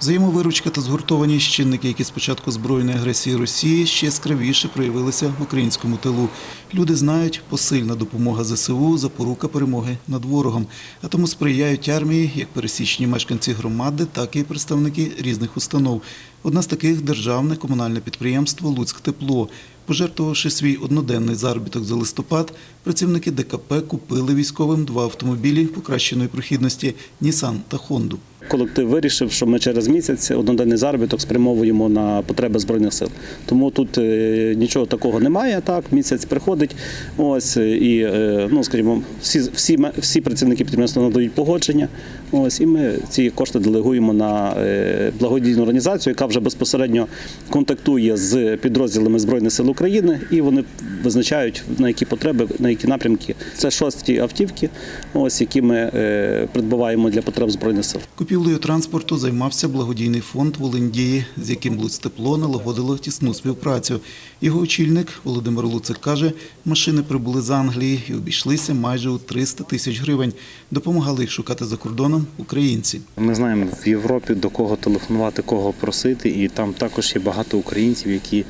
Взаємовиручка та згуртованість чинники, які спочатку збройної агресії Росії ще яскравіше проявилися в українському тилу. Люди знають, посильна допомога ЗСУ – запорука перемоги над ворогом, а тому сприяють армії як пересічні мешканці громади, так і представники різних установ. Одна з таких – державне комунальне підприємство «Луцьктепло». Пожертвувавши свій одноденний заробіток за листопад, працівники ДКП купили військовим два автомобілі покращеної прохідності «Нісан» та «Хонду». Колектив вирішив, що ми через місяць одноденний заробіток спрямовуємо на потреби збройних сил. Тому тут е, нічого такого немає. Так, місяць приходить. Ось і е, ну, скажімо, всі, всі, всі працівники підприємства надають погодження. Ось і ми ці кошти делегуємо на е, благодійну організацію, яка вже безпосередньо контактує з підрозділами збройних сил України, і вони визначають на які потреби, на які напрямки. Це шості автівки, ось які ми е, придбаваємо для потреб збройних сил. Купівлею транспорту займався благодійний фонд «Волиндії», з яким «Луцтепло» налагодило тісну співпрацю. Його очільник Володимир Луцик каже, машини прибули з Англії і обійшлися майже у 300 тисяч гривень. Допомагали їх шукати за кордоном українці. Ми знаємо в Європі до кого телефонувати, кого просити, і там також є багато українців, які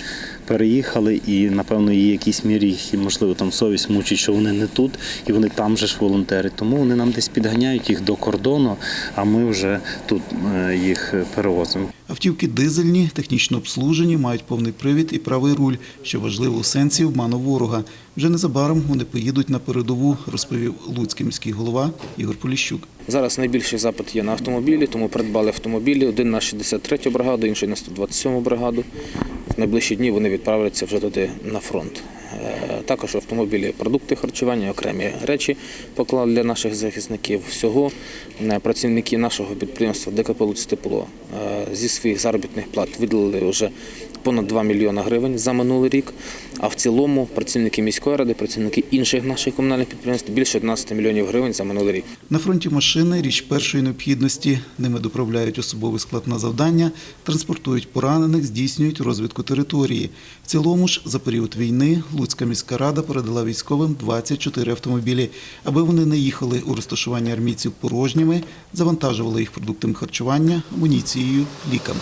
переїхали, і напевно є якісь мірі можливо, там совість мучить, що вони не тут, і вони там же ж волонтери. Тому вони нам десь підганяють їх до кордону, а ми вже тут е, їх перевозимо. Автівки дизельні, технічно обслужені, мають повний привід і правий руль, що важливо у сенсі обману ворога. Вже незабаром вони поїдуть на передову, розповів Луцький міський голова Ігор Поліщук. Зараз найбільший запит є на автомобілі, тому придбали автомобілі. Один на 63-ю бригаду, інший на 127-му бригаду. Найближчі дні вони відправляться вже туди на фронт. Е, Також автомобілі, продукти харчування, окремі речі поклали для наших захисників. Всього е, працівники нашого підприємства ДКП «Луцьтепло» е, зі своїх заробітних плат виділили вже понад 2 мільйони гривень за минулий рік. А в цілому працівники міської ради, працівники інших наших комунальних підприємств більше 11 мільйонів гривень за минулий рік. На фронті машини – річ першої необхідності. Ними доправляють особовий склад на завдання, транспортують поранених, здійснюють розвідку території. В цілому ж за період війни Луцька міська рада передала військовим 24 автомобілі, аби вони не їхали у розташування армійців порожніми, завантажували їх продуктами харчування, амуніцією, ліками.